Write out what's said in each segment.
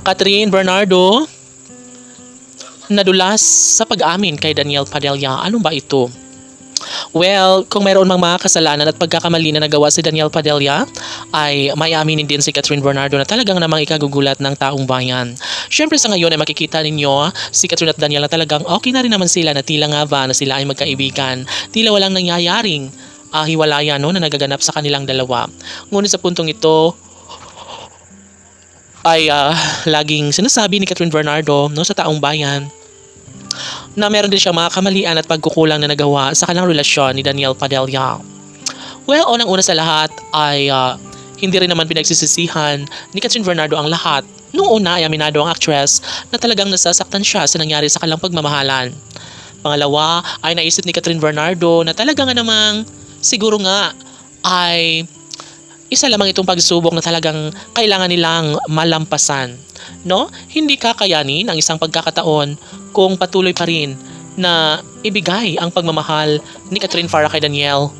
Catherine Bernardo, nadulas sa pag-amin kay Daniel Padilla. Ano ba ito? Well, kung mayroon mang mga kasalanan at pagkakamali na nagawa si Daniel Padilla, ay may aminin din si Catherine Bernardo na talagang namang ikagugulat ng taong bayan. Siyempre sa ngayon ay makikita ninyo si Catherine at Daniel na talagang okay na rin naman sila na tila nga ba na sila ay magkaibigan. Tila walang nangyayaring ah, hiwalayan no, na nagaganap sa kanilang dalawa. Ngunit sa puntong ito, ay ah, laging sinasabi ni Catherine Bernardo no, sa taong bayan na meron din siyang mga kamalian at pagkukulang na nagawa sa kanilang relasyon ni Daniel Padilla. Well, unang-una sa lahat ay ah, hindi rin naman pinagsisisihan ni Catherine Bernardo ang lahat. Noong una ay aminado ang actress na talagang nasasaktan siya sa nangyari sa kanilang pagmamahalan. Pangalawa ay naisip ni Catherine Bernardo na talaga nga namang siguro nga ay isa lamang itong pagsubok na talagang kailangan nilang malampasan. No? Hindi kakayanin ang isang pagkakataon kung patuloy pa rin na ibigay ang pagmamahal ni Catherine Farah kay Daniel.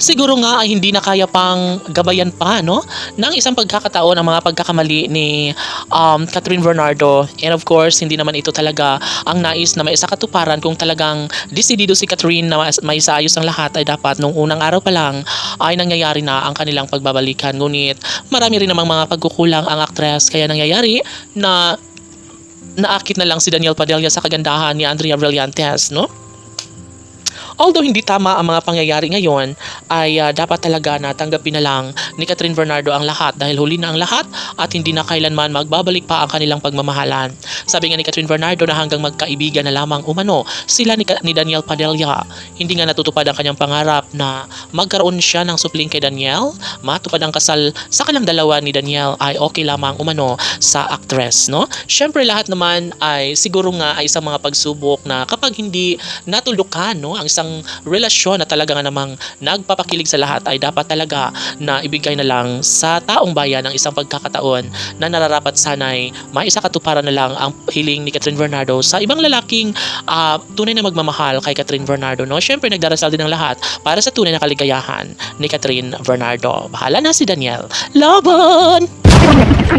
Siguro nga ay hindi na kaya pang gabayan pa no? Ng isang pagkakataon ang mga pagkakamali ni um, Catherine Bernardo. And of course hindi naman ito talaga ang nais na may katuparan kung talagang desidido si Catherine na may saayos ang lahat ay dapat nung unang araw pa lang ay nangyayari na ang kanilang pagbabalikan. Ngunit marami rin namang mga pagkukulang ang actress kaya nangyayari na naakit na lang si Daniel Padilla sa kagandahan ni Andrea Brillantes no Although hindi tama ang mga pangyayari ngayon, ay ah, dapat talaga na tanggapin na lang ni Catherine Bernardo ang lahat dahil huli na ang lahat at hindi na kailanman magbabalik pa ang kanilang pagmamahalan. Sabi nga ni Catherine Bernardo na hanggang magkaibigan na lamang umano sila ni, ni Daniel Padilla. Hindi nga natutupad ang kanyang pangarap na magkaroon siya ng supling kay Daniel, matupad ang kasal sa kanilang dalawa ni Daniel ay okay lamang umano sa actress. No? Siyempre lahat naman ay siguro nga ay isang mga pagsubok na kapag hindi natulukan no, ang isang relasyon na talaga nga namang nagpapakilig sa lahat ay dapat talaga na ibigay na lang sa taong bayan ang isang pagkakataon na nararapat sanay may isa katuparan na lang ang hiling ni Catherine Bernardo sa ibang lalaking ah, tunay na magmamahal kay Catherine Bernardo. No? Siyempre nagdarasal din ang lahat para sa tunay na kaligayahan ni Catherine Bernardo. Bahala na si Daniel. Laban!